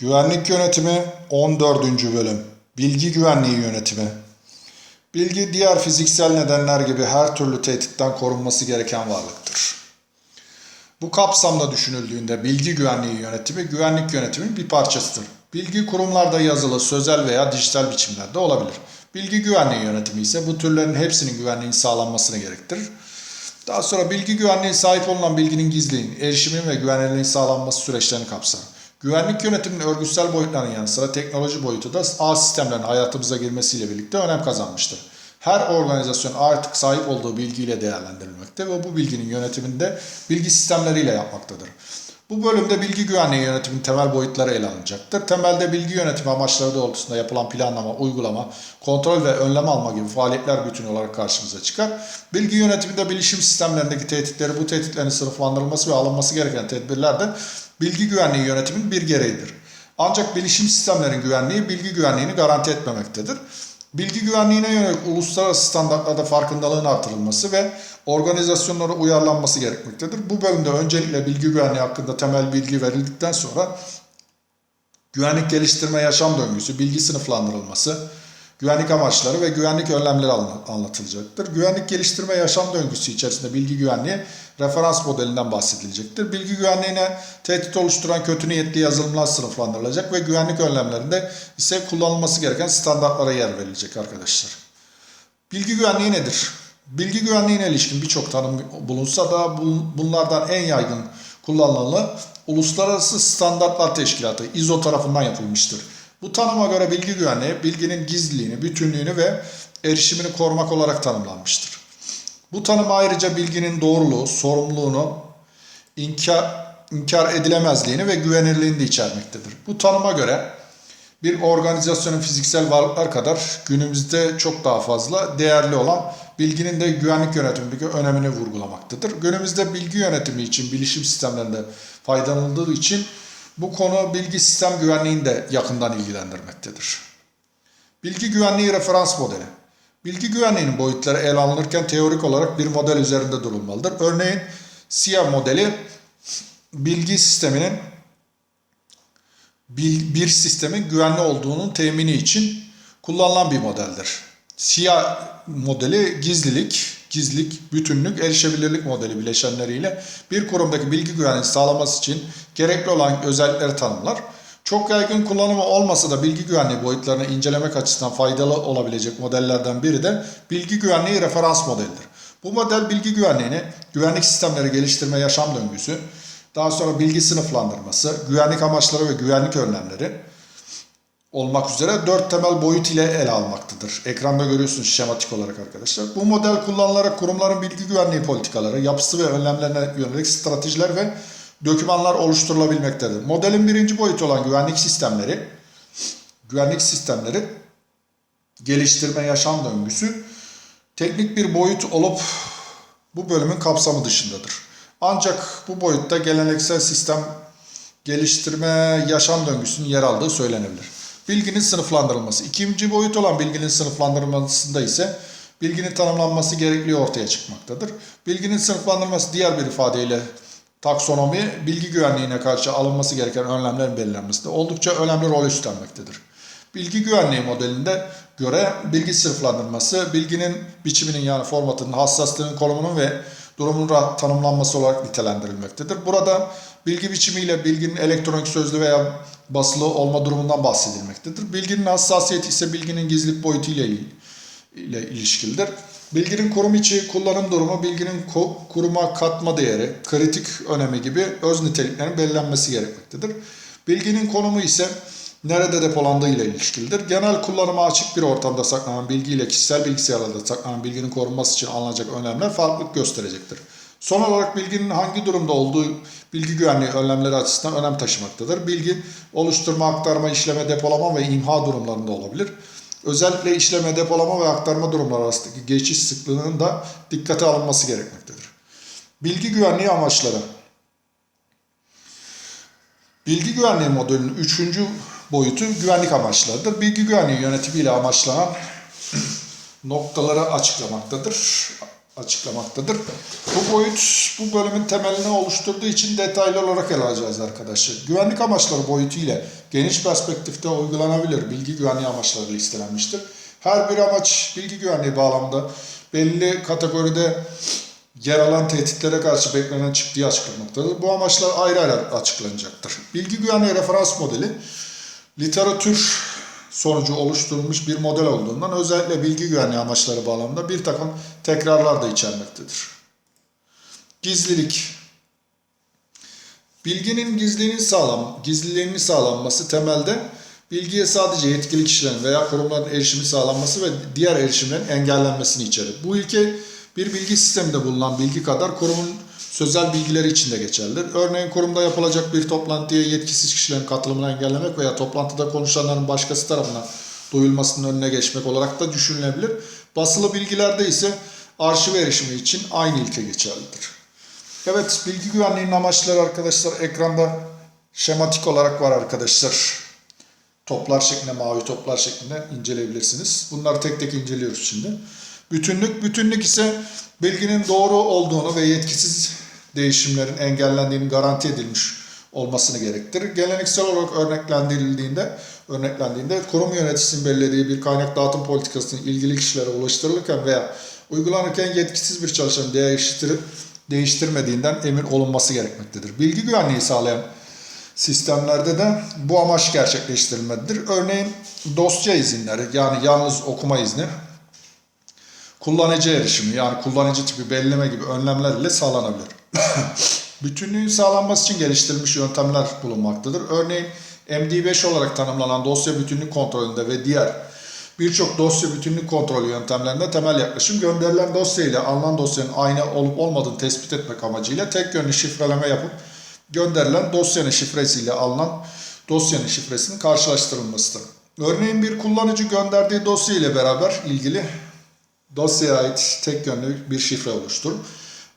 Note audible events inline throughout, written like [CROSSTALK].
Güvenlik Yönetimi 14. Bölüm Bilgi Güvenliği Yönetimi Bilgi diğer fiziksel nedenler gibi her türlü tehditten korunması gereken varlıktır. Bu kapsamda düşünüldüğünde bilgi güvenliği yönetimi güvenlik yönetiminin bir parçasıdır. Bilgi kurumlarda yazılı, sözel veya dijital biçimlerde olabilir. Bilgi güvenliği yönetimi ise bu türlerin hepsinin güvenliğinin sağlanmasını gerektirir. Daha sonra bilgi güvenliği sahip olunan bilginin gizliliğinin, erişimin ve güvenliğinin sağlanması süreçlerini kapsar. Güvenlik yönetiminin örgütsel boyutlarının yanı sıra teknoloji boyutu da ağ sistemlerin hayatımıza girmesiyle birlikte önem kazanmıştır. Her organizasyon artık sahip olduğu bilgiyle değerlendirilmekte ve bu bilginin yönetiminde bilgi sistemleriyle yapmaktadır. Bu bölümde bilgi güvenliği yönetiminin temel boyutları ele alınacaktır. Temelde bilgi yönetimi amaçları doğrultusunda yapılan planlama, uygulama, kontrol ve önlem alma gibi faaliyetler bütünü olarak karşımıza çıkar. Bilgi yönetiminde bilişim sistemlerindeki tehditleri, bu tehditlerin sınıflandırılması ve alınması gereken tedbirler de bilgi güvenliği yönetiminin bir gereğidir. Ancak bilişim sistemlerin güvenliği bilgi güvenliğini garanti etmemektedir. Bilgi güvenliğine yönelik uluslararası standartlarda farkındalığın artırılması ve organizasyonlara uyarlanması gerekmektedir. Bu bölümde öncelikle bilgi güvenliği hakkında temel bilgi verildikten sonra güvenlik geliştirme yaşam döngüsü, bilgi sınıflandırılması, güvenlik amaçları ve güvenlik önlemleri anla- anlatılacaktır. Güvenlik geliştirme yaşam döngüsü içerisinde bilgi güvenliği referans modelinden bahsedilecektir. Bilgi güvenliğine tehdit oluşturan kötü niyetli yazılımlar sınıflandırılacak ve güvenlik önlemlerinde ise kullanılması gereken standartlara yer verilecek arkadaşlar. Bilgi güvenliği nedir? Bilgi güvenliğine ilişkin birçok tanım bulunsa da bu- bunlardan en yaygın kullanılanı Uluslararası Standartlar Teşkilatı ISO tarafından yapılmıştır. Bu tanıma göre bilgi güvenliği, bilginin gizliliğini, bütünlüğünü ve erişimini korumak olarak tanımlanmıştır. Bu tanım ayrıca bilginin doğruluğu, sorumluluğunu, inkar, inkar edilemezliğini ve güvenirliğini de içermektedir. Bu tanıma göre bir organizasyonun fiziksel varlıklar kadar günümüzde çok daha fazla değerli olan bilginin de güvenlik yönetimindeki önemini vurgulamaktadır. Günümüzde bilgi yönetimi için bilişim sistemlerinde faydalanıldığı için bu konu bilgi sistem güvenliğini de yakından ilgilendirmektedir. Bilgi güvenliği referans modeli. Bilgi güvenliğinin boyutları ele alınırken teorik olarak bir model üzerinde durulmalıdır. Örneğin SIA modeli bilgi sisteminin bir sistemin güvenli olduğunun temini için kullanılan bir modeldir. SIA modeli gizlilik, gizlilik, bütünlük, erişebilirlik modeli bileşenleriyle bir kurumdaki bilgi güvenliğini sağlaması için gerekli olan özellikleri tanımlar. Çok yaygın kullanımı olmasa da bilgi güvenliği boyutlarını incelemek açısından faydalı olabilecek modellerden biri de bilgi güvenliği referans modelidir. Bu model bilgi güvenliğini, güvenlik sistemleri geliştirme yaşam döngüsü, daha sonra bilgi sınıflandırması, güvenlik amaçları ve güvenlik önlemleri olmak üzere dört temel boyut ile ele almaktadır. Ekranda görüyorsunuz şematik olarak arkadaşlar. Bu model kullanılarak kurumların bilgi güvenliği politikaları, yapısı ve önlemlerine yönelik stratejiler ve dokümanlar oluşturulabilmektedir. Modelin birinci boyutu olan güvenlik sistemleri, güvenlik sistemleri geliştirme yaşam döngüsü teknik bir boyut olup bu bölümün kapsamı dışındadır. Ancak bu boyutta geleneksel sistem geliştirme yaşam döngüsünün yer aldığı söylenebilir. Bilginin sınıflandırılması. İkinci boyut olan bilginin sınıflandırılmasında ise bilginin tanımlanması gerekliği ortaya çıkmaktadır. Bilginin sınıflandırılması diğer bir ifadeyle taksonomi, bilgi güvenliğine karşı alınması gereken önlemlerin belirlenmesinde oldukça önemli rol üstlenmektedir. Bilgi güvenliği modelinde göre bilgi sınıflandırması, bilginin biçiminin yani formatının, hassaslığının, konumunun ve durumun tanımlanması olarak nitelendirilmektedir. Burada bilgi biçimiyle bilginin elektronik sözlü veya basılı olma durumundan bahsedilmektedir. Bilginin hassasiyeti ise bilginin gizlilik boyutu ile il- ile. Bilginin kurum içi kullanım durumu, bilginin kuruma katma değeri, kritik önemi gibi öz niteliklerin belirlenmesi gerekmektedir. Bilginin konumu ise nerede depolandığı ile ilişkilidir. Genel kullanıma açık bir ortamda saklanan bilgi ile kişisel bilgisayarlarda saklanan bilginin korunması için alınacak önlemler farklılık gösterecektir. Son olarak bilginin hangi durumda olduğu bilgi güvenliği önlemleri açısından önem taşımaktadır. Bilgi oluşturma, aktarma, işleme, depolama ve imha durumlarında olabilir. Özellikle işleme, depolama ve aktarma durumları arasındaki geçiş sıklığının da dikkate alınması gerekmektedir. Bilgi güvenliği amaçları. Bilgi güvenliği modelinin üçüncü boyutu güvenlik amaçlarıdır. Bilgi güvenliği yönetimiyle amaçlanan [CLEARS THROAT] noktaları açıklamaktadır. Açıklamaktadır. Bu boyut bu bölümün temelini oluşturduğu için detaylı olarak ele alacağız arkadaşlar. Güvenlik amaçları boyutu ile geniş perspektifte uygulanabilir bilgi güvenliği amaçları listelenmiştir. Her bir amaç bilgi güvenliği bağlamında belli kategoride yer alan tehditlere karşı beklenen çıktığı açıklanmaktadır. Bu amaçlar ayrı ayrı açıklanacaktır. Bilgi güvenliği referans modeli literatür sonucu oluşturulmuş bir model olduğundan özellikle bilgi güvenliği amaçları bağlamında bir takım tekrarlar da içermektedir. Gizlilik Bilginin gizliliğinin sağlam, gizliliğinin sağlanması temelde bilgiye sadece yetkili kişilerin veya kurumların erişimi sağlanması ve diğer erişimlerin engellenmesini içerir. Bu ilke bir bilgi sisteminde bulunan bilgi kadar kurumun sözel bilgileri için de geçerlidir. Örneğin kurumda yapılacak bir toplantıya yetkisiz kişilerin katılımını engellemek veya toplantıda konuşanların başkası tarafından duyulmasının önüne geçmek olarak da düşünülebilir. Basılı bilgilerde ise arşiv erişimi için aynı ilke geçerlidir. Evet, bilgi güvenliğinin amaçları arkadaşlar ekranda şematik olarak var arkadaşlar. Toplar şeklinde, mavi toplar şeklinde inceleyebilirsiniz. Bunları tek tek inceliyoruz şimdi. Bütünlük, bütünlük ise bilginin doğru olduğunu ve yetkisiz değişimlerin engellendiğini garanti edilmiş olmasını gerektirir. Geleneksel olarak örneklendirildiğinde, örneklendiğinde kurum yöneticisinin belirlediği bir kaynak dağıtım politikasının ilgili kişilere ulaştırılırken veya uygulanırken yetkisiz bir çalışanın değiştirip değiştirmediğinden emin olunması gerekmektedir. Bilgi güvenliği sağlayan sistemlerde de bu amaç gerçekleştirilmelidir. Örneğin dosya izinleri yani yalnız okuma izni kullanıcı erişimi yani kullanıcı tipi belirleme gibi önlemler ile sağlanabilir. [LAUGHS] Bütünlüğün sağlanması için geliştirilmiş yöntemler bulunmaktadır. Örneğin MD5 olarak tanımlanan dosya bütünlük kontrolünde ve diğer birçok dosya bütünlük kontrolü yöntemlerinde temel yaklaşım gönderilen dosya ile alınan dosyanın aynı olup olmadığını tespit etmek amacıyla tek yönlü şifreleme yapıp gönderilen dosyanın şifresiyle alınan dosyanın şifresinin karşılaştırılmasıdır. Örneğin bir kullanıcı gönderdiği dosya ile beraber ilgili dosyaya ait tek yönlü bir şifre oluşturur.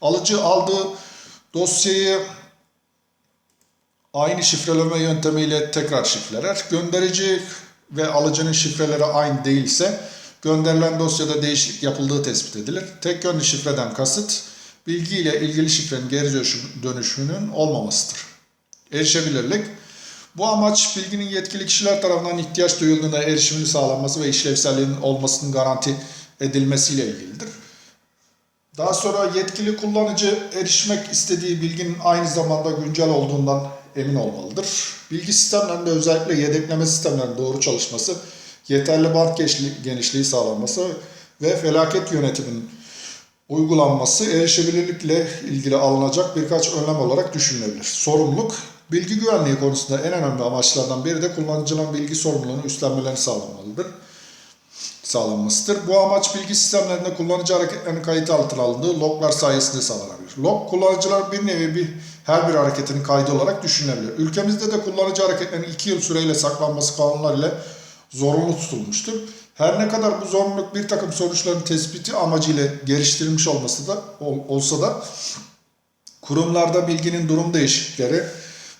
Alıcı aldığı dosyayı aynı şifreleme yöntemiyle tekrar şifreler. Gönderici ve alıcının şifreleri aynı değilse gönderilen dosyada değişiklik yapıldığı tespit edilir. Tek yönlü şifreden kasıt bilgi ile ilgili şifrenin geri dönüşümünün olmamasıdır. Erişebilirlik bu amaç bilginin yetkili kişiler tarafından ihtiyaç duyulduğunda erişimini sağlanması ve işlevselliğinin olmasının garanti edilmesiyle ilgilidir. Daha sonra yetkili kullanıcı erişmek istediği bilginin aynı zamanda güncel olduğundan emin olmalıdır. Bilgi sistemlerinde özellikle yedekleme sistemlerinin doğru çalışması, yeterli bant genişliği sağlanması ve felaket yönetiminin uygulanması erişebilirlikle ilgili alınacak birkaç önlem olarak düşünülebilir. Sorumluluk, bilgi güvenliği konusunda en önemli amaçlardan biri de kullanıcıların bilgi sorumluluğunu üstlenmelerini sağlanmalıdır sağlanmasıdır. Bu amaç bilgi sistemlerinde kullanıcı hareketlerinin kayıt altına alındığı loglar sayesinde sağlanabilir. Log kullanıcılar bir nevi bir her bir hareketinin kaydı olarak düşünülebilir. Ülkemizde de kullanıcı hareketlerinin 2 yıl süreyle saklanması kanunlar ile zorunlu tutulmuştur. Her ne kadar bu zorunluluk bir takım sonuçların tespiti amacıyla geliştirilmiş olması da olsa da kurumlarda bilginin durum değişiklikleri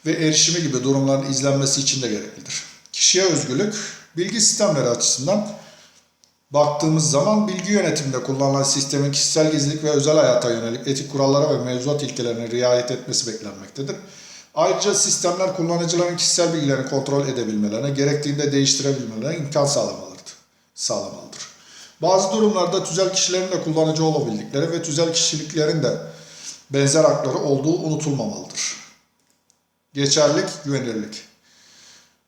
ve erişimi gibi durumların izlenmesi için de gereklidir. Kişiye özgürlük bilgi sistemleri açısından baktığımız zaman bilgi yönetiminde kullanılan sistemin kişisel gizlilik ve özel hayata yönelik etik kurallara ve mevzuat ilkelerine riayet etmesi beklenmektedir. Ayrıca sistemler kullanıcıların kişisel bilgilerini kontrol edebilmelerine, gerektiğinde değiştirebilmelerine imkan sağlamalıdır. sağlamalıdır. Bazı durumlarda tüzel kişilerin de kullanıcı olabildikleri ve tüzel kişiliklerin de benzer hakları olduğu unutulmamalıdır. Geçerlik, güvenirlik.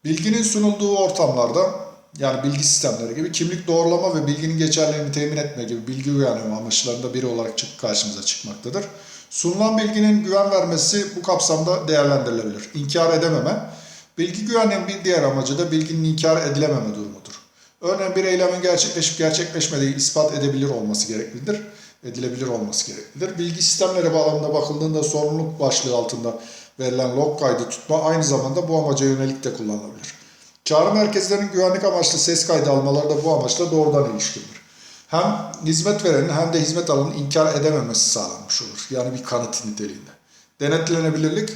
Bilginin sunulduğu ortamlarda yani bilgi sistemleri gibi kimlik doğrulama ve bilginin geçerliliğini temin etme gibi bilgi güvenliği amaçlarında biri olarak çık karşımıza çıkmaktadır. Sunulan bilginin güven vermesi bu kapsamda değerlendirilebilir. İnkar edememe, bilgi güvenliğinin bir diğer amacı da bilginin inkar edilememe durumudur. Örneğin bir eylemin gerçekleşip gerçekleşmediği ispat edebilir olması gereklidir. Edilebilir olması gereklidir. Bilgi sistemleri bağlamında bakıldığında sorumluluk başlığı altında verilen log kaydı tutma aynı zamanda bu amaca yönelik de kullanılabilir. Çağrı merkezlerinin güvenlik amaçlı ses kaydı almaları da bu amaçla doğrudan ilişkilidir. Hem hizmet verenin hem de hizmet alanın inkar edememesi sağlanmış olur. Yani bir kanıt niteliğinde. Denetlenebilirlik,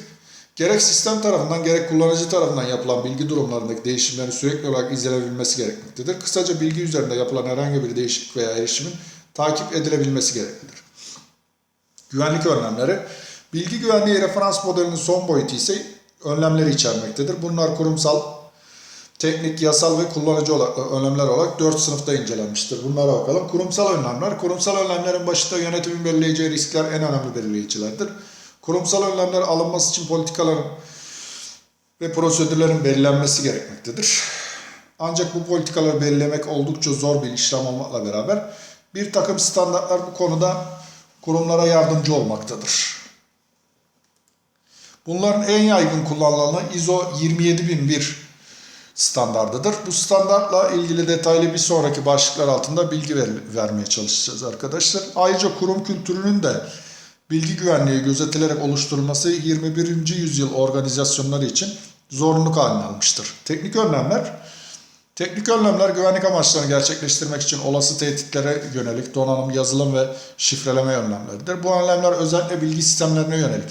gerek sistem tarafından gerek kullanıcı tarafından yapılan bilgi durumlarındaki değişimlerin sürekli olarak izlenebilmesi gerekmektedir. Kısaca bilgi üzerinde yapılan herhangi bir değişiklik veya erişimin takip edilebilmesi gereklidir. Güvenlik önlemleri. Bilgi güvenliği referans modelinin son boyutu ise önlemleri içermektedir. Bunlar kurumsal, teknik, yasal ve kullanıcı olarak, önlemler olarak 4 sınıfta incelenmiştir. Bunlara bakalım. Kurumsal önlemler. Kurumsal önlemlerin başında yönetimin belirleyeceği riskler en önemli belirleyicilerdir. Kurumsal önlemler alınması için politikaların ve prosedürlerin belirlenmesi gerekmektedir. Ancak bu politikaları belirlemek oldukça zor bir işlem olmakla beraber bir takım standartlar bu konuda kurumlara yardımcı olmaktadır. Bunların en yaygın kullanılanı ISO 27001 standardıdır. Bu standartla ilgili detaylı bir sonraki başlıklar altında bilgi ver- vermeye çalışacağız arkadaşlar. Ayrıca kurum kültürünün de bilgi güvenliği gözetilerek oluşturulması 21. yüzyıl organizasyonları için zorunluluk haline almıştır. Teknik önlemler Teknik önlemler güvenlik amaçlarını gerçekleştirmek için olası tehditlere yönelik donanım, yazılım ve şifreleme önlemleridir. Bu önlemler özellikle bilgi sistemlerine yönelik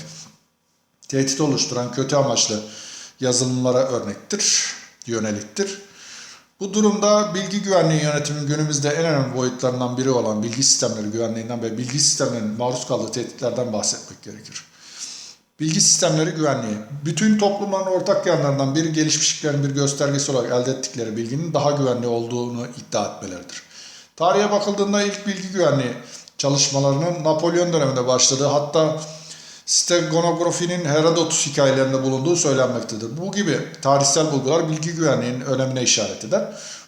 tehdit oluşturan kötü amaçlı yazılımlara örnektir, yöneliktir. Bu durumda bilgi güvenliği yönetiminin günümüzde en önemli boyutlarından biri olan bilgi sistemleri güvenliğinden ve bilgi sistemlerinin maruz kaldığı tehditlerden bahsetmek gerekir. Bilgi sistemleri güvenliği. Bütün toplumların ortak yanlarından biri gelişmişliklerin bir göstergesi olarak elde ettikleri bilginin daha güvenli olduğunu iddia etmeleridir. Tarihe bakıldığında ilk bilgi güvenliği çalışmalarının Napolyon döneminde başladığı hatta steganografinin Herodotus hikayelerinde bulunduğu söylenmektedir. Bu gibi tarihsel bulgular bilgi güvenliğinin önemine işaret eder.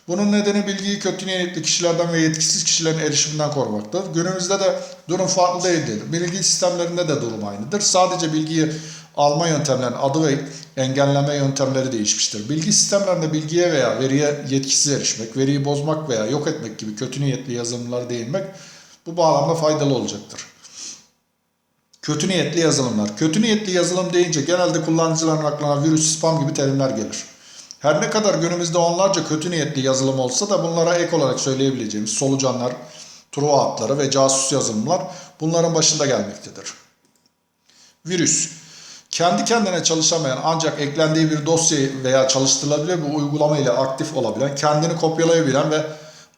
Bunun nedeni bilgiyi kötü niyetli kişilerden ve yetkisiz kişilerin erişiminden korumaktır. Günümüzde de durum farklı değildir. Bilgi sistemlerinde de durum aynıdır. Sadece bilgiyi alma yöntemlerinin adı ve engelleme yöntemleri değişmiştir. Bilgi sistemlerinde bilgiye veya veriye yetkisiz erişmek, veriyi bozmak veya yok etmek gibi kötü niyetli yazılımlara değinmek bu bağlamda faydalı olacaktır. Kötü niyetli yazılımlar. Kötü niyetli yazılım deyince genelde kullanıcıların aklına virüs, spam gibi terimler gelir. Her ne kadar günümüzde onlarca kötü niyetli yazılım olsa da bunlara ek olarak söyleyebileceğimiz solucanlar, truva hatları ve casus yazılımlar bunların başında gelmektedir. Virüs. Kendi kendine çalışamayan ancak eklendiği bir dosyayı veya çalıştırılabilir bir uygulama ile aktif olabilen, kendini kopyalayabilen ve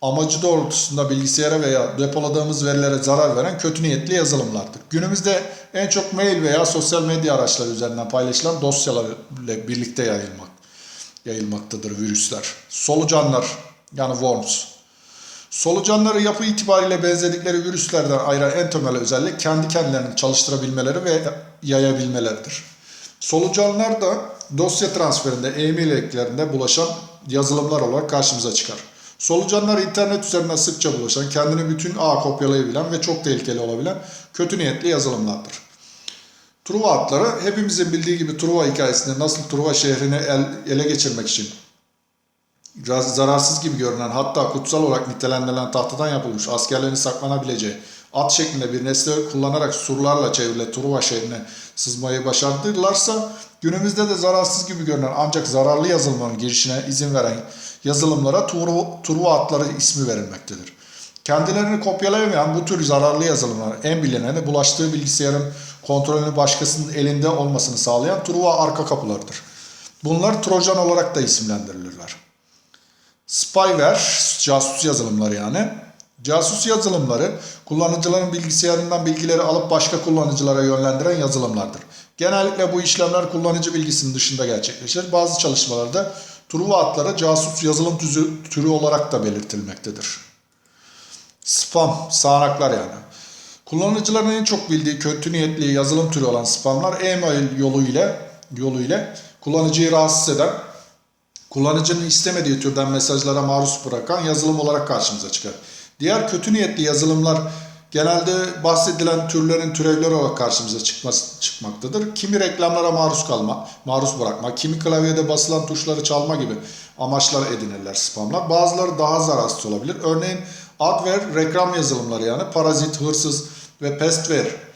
amacı doğrultusunda bilgisayara veya depoladığımız verilere zarar veren kötü niyetli yazılımlardır. Günümüzde en çok mail veya sosyal medya araçları üzerinden paylaşılan dosyalarla birlikte yayılmak, yayılmaktadır virüsler. Solucanlar yani worms. Solucanları yapı itibariyle benzedikleri virüslerden ayıran en temel özellik kendi kendilerini çalıştırabilmeleri ve yayabilmeleridir. Solucanlar da dosya transferinde, e-mail eklerinde bulaşan yazılımlar olarak karşımıza çıkar. Solucanlar internet üzerinden sıkça bulaşan, kendini bütün ağ kopyalayabilen ve çok tehlikeli olabilen kötü niyetli yazılımlardır. Truva atları hepimizin bildiği gibi Truva hikayesinde nasıl Truva şehrini el, ele geçirmek için biraz zararsız gibi görünen hatta kutsal olarak nitelendirilen tahtadan yapılmış askerlerin saklanabileceği at şeklinde bir nesne kullanarak surlarla çevrili Truva şehrine sızmayı başardılarsa günümüzde de zararsız gibi görünen ancak zararlı yazılımların girişine izin veren yazılımlara Truva, Truva atları ismi verilmektedir. Kendilerini kopyalayamayan bu tür zararlı yazılımlar en bilineni bulaştığı bilgisayarın kontrolünü başkasının elinde olmasını sağlayan Truva arka kapılarıdır. Bunlar Trojan olarak da isimlendirilirler. Spyware, casus yazılımları yani. Casus yazılımları kullanıcıların bilgisayarından bilgileri alıp başka kullanıcılara yönlendiren yazılımlardır. Genellikle bu işlemler kullanıcı bilgisinin dışında gerçekleşir. Bazı çalışmalarda Truva adları casus yazılım türü, türü olarak da belirtilmektedir. Spam, sağanaklar yani. Kullanıcıların en çok bildiği kötü niyetli yazılım türü olan spamlar e-mail yoluyla yoluyla kullanıcıyı rahatsız eden, kullanıcının istemediği türden mesajlara maruz bırakan yazılım olarak karşımıza çıkar. Diğer kötü niyetli yazılımlar genelde bahsedilen türlerin türevleri olarak karşımıza çıkması, çıkmaktadır. Kimi reklamlara maruz kalma, maruz bırakma, kimi klavyede basılan tuşları çalma gibi amaçlar edinirler spamlar. Bazıları daha zararsız olabilir. Örneğin adware reklam yazılımları yani parazit, hırsız ve pestware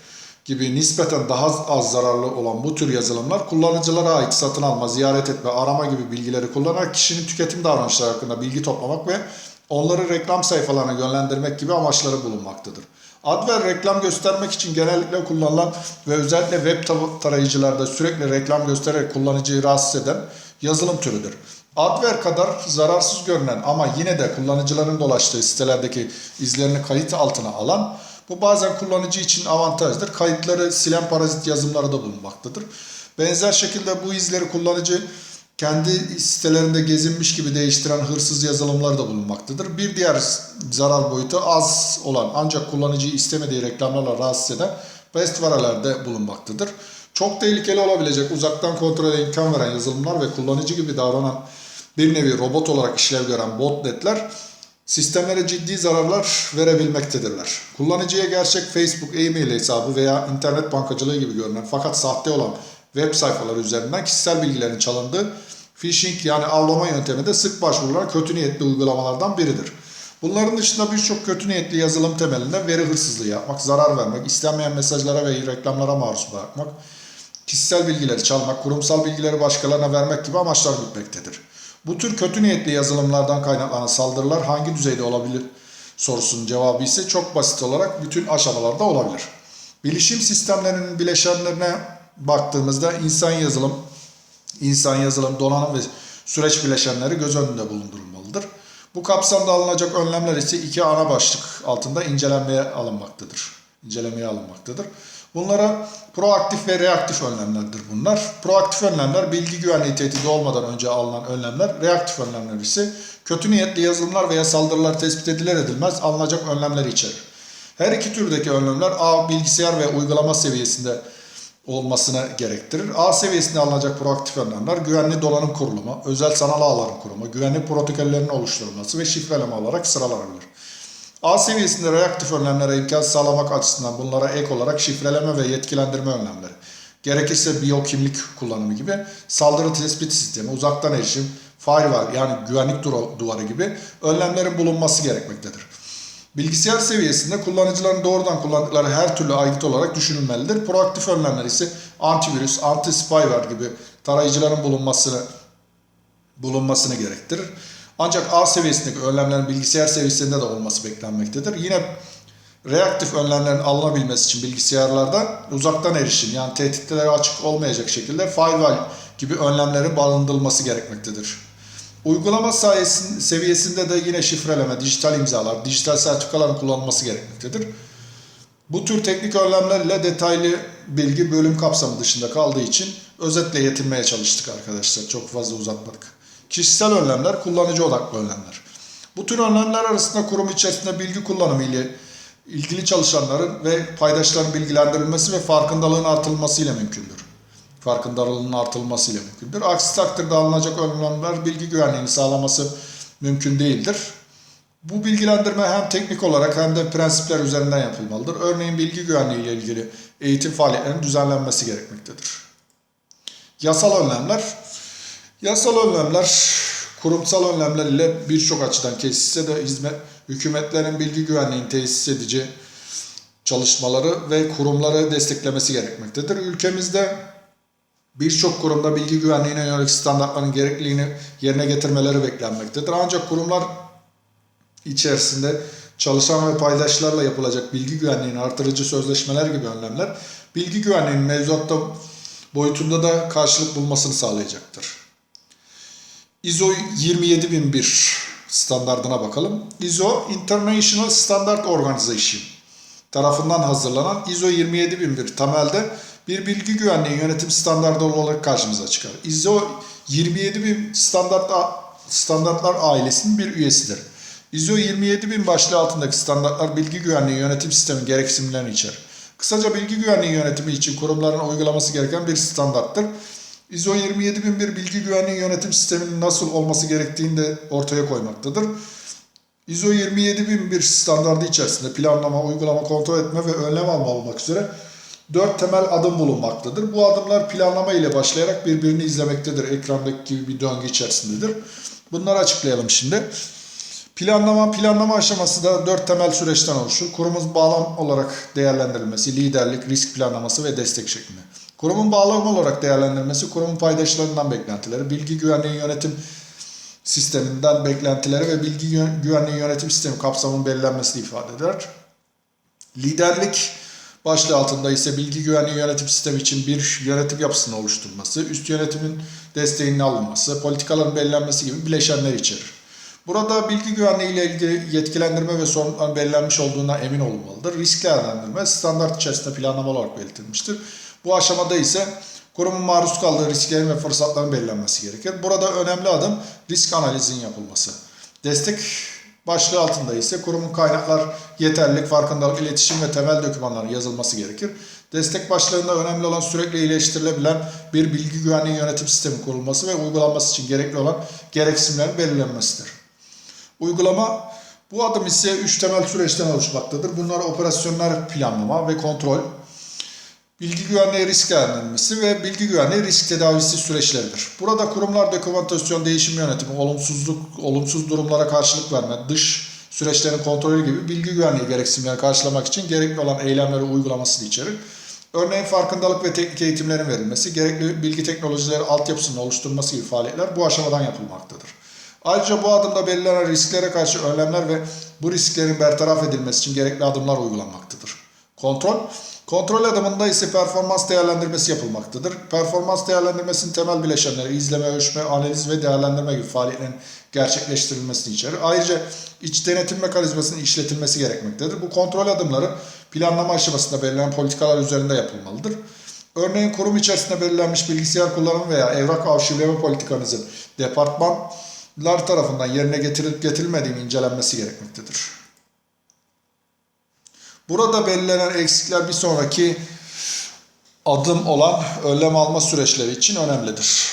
gibi nispeten daha az zararlı olan bu tür yazılımlar kullanıcılara ait satın alma, ziyaret etme, arama gibi bilgileri kullanarak kişinin tüketim davranışları hakkında bilgi toplamak ve onları reklam sayfalarına yönlendirmek gibi amaçları bulunmaktadır. Adware reklam göstermek için genellikle kullanılan ve özellikle web tarayıcılarda sürekli reklam göstererek kullanıcıyı rahatsız eden yazılım türüdür. Adware kadar zararsız görünen ama yine de kullanıcıların dolaştığı sitelerdeki izlerini kayıt altına alan Bu bazen kullanıcı için avantajdır. Kayıtları silen parazit yazılımları da bulunmaktadır. Benzer şekilde bu izleri kullanıcı kendi sitelerinde gezinmiş gibi değiştiren hırsız yazılımlar da bulunmaktadır. Bir diğer zarar boyutu az olan ancak kullanıcıyı istemediği reklamlarla rahatsız eden bestvarelerde bulunmaktadır. Çok tehlikeli olabilecek uzaktan kontrole imkan veren yazılımlar ve kullanıcı gibi davranan bir nevi robot olarak işlev gören botnetler sistemlere ciddi zararlar verebilmektedirler. Kullanıcıya gerçek Facebook e-mail hesabı veya internet bankacılığı gibi görünen fakat sahte olan web sayfaları üzerinden kişisel bilgilerin çalındığı phishing yani avlama yöntemi de sık başvurulan kötü niyetli uygulamalardan biridir. Bunların dışında birçok kötü niyetli yazılım temelinde veri hırsızlığı yapmak, zarar vermek, istenmeyen mesajlara ve reklamlara maruz bırakmak, kişisel bilgileri çalmak, kurumsal bilgileri başkalarına vermek gibi amaçlar gütmektedir. Bu tür kötü niyetli yazılımlardan kaynaklanan saldırılar hangi düzeyde olabilir sorusunun cevabı ise çok basit olarak bütün aşamalarda olabilir. Bilişim sistemlerinin bileşenlerine baktığımızda insan yazılım, insan yazılım, donanım ve süreç bileşenleri göz önünde bulundurulmalıdır. Bu kapsamda alınacak önlemler ise iki ana başlık altında incelenmeye alınmaktadır. İncelemeye alınmaktadır. Bunlara proaktif ve reaktif önlemlerdir bunlar. Proaktif önlemler bilgi güvenliği tehdidi olmadan önce alınan önlemler. Reaktif önlemler ise kötü niyetli yazılımlar veya saldırılar tespit edilir edilmez alınacak önlemleri içerir. Her iki türdeki önlemler A bilgisayar ve uygulama seviyesinde olmasını gerektirir. A seviyesinde alınacak proaktif önlemler güvenli donanım kurulumu, özel sanal ağların kurumu, güvenlik protokollerinin oluşturulması ve şifreleme olarak sıralanabilir. A seviyesinde reaktif önlemlere imkan sağlamak açısından bunlara ek olarak şifreleme ve yetkilendirme önlemleri, gerekirse biyokimlik kullanımı gibi saldırı tespit sistemi, uzaktan erişim, firewall yani güvenlik duvarı gibi önlemlerin bulunması gerekmektedir. Bilgisayar seviyesinde kullanıcıların doğrudan kullandıkları her türlü aygıt olarak düşünülmelidir. Proaktif önlemler ise antivirüs, anti-spyware gibi tarayıcıların bulunmasını bulunmasını gerektirir. Ancak A seviyesindeki önlemlerin bilgisayar seviyesinde de olması beklenmektedir. Yine reaktif önlemlerin alınabilmesi için bilgisayarlarda uzaktan erişim yani tehditlere açık olmayacak şekilde firewall gibi önlemlerin barındırılması gerekmektedir. Uygulama sayesinde, seviyesinde de yine şifreleme, dijital imzalar, dijital sertifikaların kullanılması gerekmektedir. Bu tür teknik önlemlerle detaylı bilgi bölüm kapsamı dışında kaldığı için özetle yetinmeye çalıştık arkadaşlar. Çok fazla uzatmadık. Kişisel önlemler, kullanıcı odaklı önlemler. Bu tür önlemler arasında kurum içerisinde bilgi kullanımı ile ilgili çalışanların ve paydaşların bilgilendirilmesi ve farkındalığın artırılması ile mümkündür. Farkındalığın artırılması ile mümkündür. Aksi takdirde alınacak önlemler bilgi güvenliğini sağlaması mümkün değildir. Bu bilgilendirme hem teknik olarak hem de prensipler üzerinden yapılmalıdır. Örneğin bilgi güvenliği ile ilgili eğitim faaliyetlerinin düzenlenmesi gerekmektedir. Yasal önlemler Yasal önlemler, kurumsal önlemler ile birçok açıdan kesişse de hizmet, hükümetlerin bilgi güvenliğini tesis edici çalışmaları ve kurumları desteklemesi gerekmektedir. Ülkemizde birçok kurumda bilgi güvenliğine yönelik standartların gerekliliğini yerine getirmeleri beklenmektedir. Ancak kurumlar içerisinde çalışan ve paydaşlarla yapılacak bilgi güvenliğini artırıcı sözleşmeler gibi önlemler bilgi güvenliğinin mevzuatta boyutunda da karşılık bulmasını sağlayacaktır. ISO 27001 standardına bakalım. ISO International Standard Organization tarafından hazırlanan ISO 27001 temelde bir bilgi güvenliği yönetim standardı olarak karşımıza çıkar. ISO 27000 standart standartlar ailesinin bir üyesidir. ISO 27000 başlığı altındaki standartlar bilgi güvenliği yönetim sistemi gereksinimlerini içerir. Kısaca bilgi güvenliği yönetimi için kurumların uygulaması gereken bir standarttır. ISO 27001 bilgi güvenliği yönetim sisteminin nasıl olması gerektiğini de ortaya koymaktadır. ISO 27001 standardı içerisinde planlama, uygulama, kontrol etme ve önlem alma olmak üzere dört temel adım bulunmaktadır. Bu adımlar planlama ile başlayarak birbirini izlemektedir. Ekrandaki gibi bir döngü içerisindedir. Bunları açıklayalım şimdi. Planlama, planlama aşaması da dört temel süreçten oluşur. Kurumun bağlam olarak değerlendirilmesi, liderlik, risk planlaması ve destek şeklinde. Kurumun bağlam olarak değerlendirilmesi, kurumun paydaşlarından beklentileri, bilgi güvenliği yönetim sisteminden beklentileri ve bilgi güvenliği yönetim sistemi kapsamının belirlenmesini ifade eder. Liderlik başlığı altında ise bilgi güvenliği yönetim sistemi için bir yönetim yapısını oluşturması, üst yönetimin desteğinin alınması, politikaların belirlenmesi gibi bileşenler içerir. Burada bilgi güvenliği ile ilgili yetkilendirme ve sorumlulukların belirlenmiş olduğuna emin olunmalıdır. Risk değerlendirme standart içerisinde planlama olarak belirtilmiştir. Bu aşamada ise kurumun maruz kaldığı risklerin ve fırsatların belirlenmesi gerekir. Burada önemli adım risk analizinin yapılması. Destek başlığı altında ise kurumun kaynaklar, yeterlilik, farkındalık, iletişim ve temel dokümanların yazılması gerekir. Destek başlığında önemli olan sürekli iyileştirilebilen bir bilgi güvenliği yönetim sistemi kurulması ve uygulanması için gerekli olan gereksinimlerin belirlenmesidir. Uygulama bu adım ise üç temel süreçten oluşmaktadır. Bunlar operasyonel planlama ve kontrol, bilgi güvenliği risk değerlendirmesi ve bilgi güvenliği risk tedavisi süreçleridir. Burada kurumlar dokümantasyon, değişim yönetimi, olumsuzluk, olumsuz durumlara karşılık verme, dış süreçlerin kontrolü gibi bilgi güvenliği gereksinimlerini karşılamak için gerekli olan eylemleri uygulamasını içerir. Örneğin farkındalık ve teknik eğitimlerin verilmesi, gerekli bilgi teknolojileri altyapısının oluşturulması gibi faaliyetler bu aşamadan yapılmaktadır. Ayrıca bu adımda belirlenen risklere karşı önlemler ve bu risklerin bertaraf edilmesi için gerekli adımlar uygulanmaktadır. Kontrol, kontrol adımında ise performans değerlendirmesi yapılmaktadır. Performans değerlendirmesinin temel bileşenleri izleme, ölçme, analiz ve değerlendirme gibi faaliyetlerin gerçekleştirilmesini içerir. Ayrıca iç denetim mekanizmasının işletilmesi gerekmektedir. Bu kontrol adımları planlama aşamasında belirlenen politikalar üzerinde yapılmalıdır. Örneğin kurum içerisinde belirlenmiş bilgisayar kullanımı veya evrak arşivleme politikanızın departmanlar tarafından yerine getirilip getirilmediğini incelenmesi gerekmektedir. Burada belirlenen eksikler bir sonraki adım olan önlem alma süreçleri için önemlidir.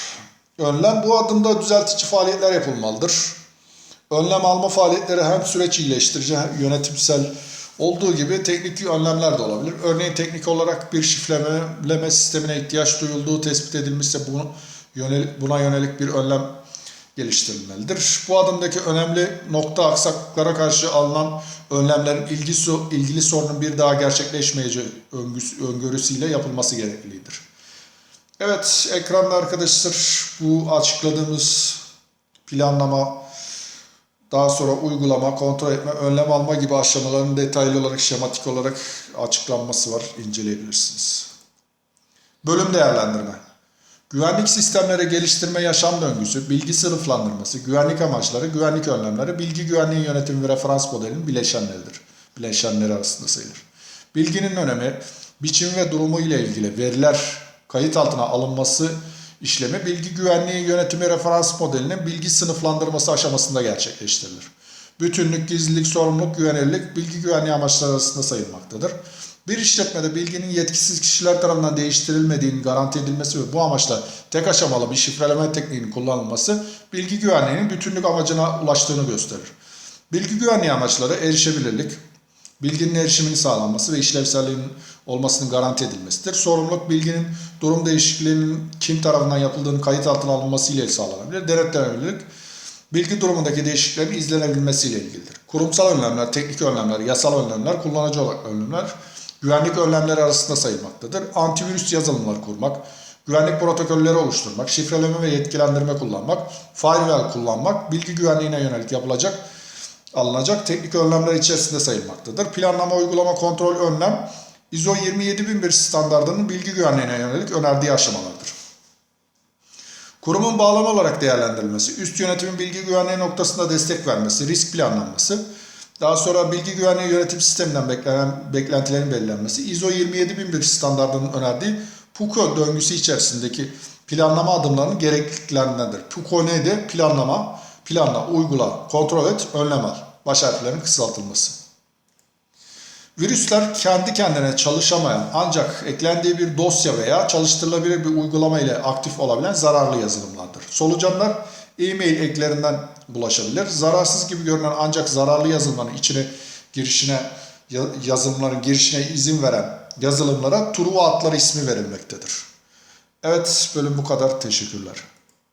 Önlem bu adımda düzeltici faaliyetler yapılmalıdır. Önlem alma faaliyetleri hem süreç iyileştirici hem yönetimsel olduğu gibi teknik önlemler de olabilir. Örneğin teknik olarak bir şifreleme sistemine ihtiyaç duyulduğu tespit edilmişse bunu yönelik, buna yönelik bir önlem geliştirilmelidir. Bu adımdaki önemli nokta aksaklıklara karşı alınan önlemlerin ilgisi, ilgili sorunun bir daha gerçekleşmeyeceği öngörüsüyle yapılması gereklidir. Evet, ekranda arkadaşlar bu açıkladığımız planlama, daha sonra uygulama, kontrol etme, önlem alma gibi aşamaların detaylı olarak, şematik olarak açıklanması var. inceleyebilirsiniz. Bölüm değerlendirme. Güvenlik sistemleri geliştirme yaşam döngüsü, bilgi sınıflandırması, güvenlik amaçları, güvenlik önlemleri, bilgi güvenliği yönetimi ve referans modelinin bileşenleridir. Bileşenleri arasında sayılır. Bilginin önemi, biçim ve durumu ile ilgili veriler kayıt altına alınması işlemi bilgi güvenliği yönetimi referans modelinin bilgi sınıflandırması aşamasında gerçekleştirilir. Bütünlük, gizlilik, sorumluluk, güvenilirlik bilgi güvenliği amaçları arasında sayılmaktadır. Bir işletmede bilginin yetkisiz kişiler tarafından değiştirilmediğinin garanti edilmesi ve bu amaçla tek aşamalı bir şifreleme tekniğinin kullanılması bilgi güvenliğinin bütünlük amacına ulaştığını gösterir. Bilgi güvenliği amaçları erişebilirlik, bilginin erişiminin sağlanması ve işlevselliğinin olmasının garanti edilmesidir. Sorumluluk bilginin durum değişikliğinin kim tarafından yapıldığını kayıt altına alınması ile sağlanabilir. Denetlenebilirlik bilgi durumundaki değişikliklerin izlenebilmesiyle ilgilidir. Kurumsal önlemler, teknik önlemler, yasal önlemler, kullanıcı odaklı önlemler güvenlik önlemleri arasında sayılmaktadır. Antivirüs yazılımları kurmak, güvenlik protokolleri oluşturmak, şifreleme ve yetkilendirme kullanmak, firewall kullanmak, bilgi güvenliğine yönelik yapılacak alınacak teknik önlemler içerisinde sayılmaktadır. Planlama, uygulama, kontrol, önlem ISO 27001 standartının bilgi güvenliğine yönelik önerdiği aşamalardır. Kurumun bağlama olarak değerlendirilmesi, üst yönetimin bilgi güvenliği noktasında destek vermesi, risk planlanması, daha sonra bilgi güvenliği yönetim sisteminden beklenen beklentilerin belirlenmesi, ISO 27001 standartının önerdiği PUKO döngüsü içerisindeki planlama adımlarının gerekliliklerindendir. PUKO neydi? Planlama, planla, uygula, kontrol et, önlem al. Baş harflerinin kısaltılması. Virüsler kendi kendine çalışamayan ancak eklendiği bir dosya veya çalıştırılabilir bir uygulama ile aktif olabilen zararlı yazılımlardır. Solucanlar e-mail eklerinden bulaşabilir. Zararsız gibi görünen ancak zararlı yazılımların içine girişine yazılımların girişine izin veren yazılımlara Truva adları ismi verilmektedir. Evet bölüm bu kadar. Teşekkürler.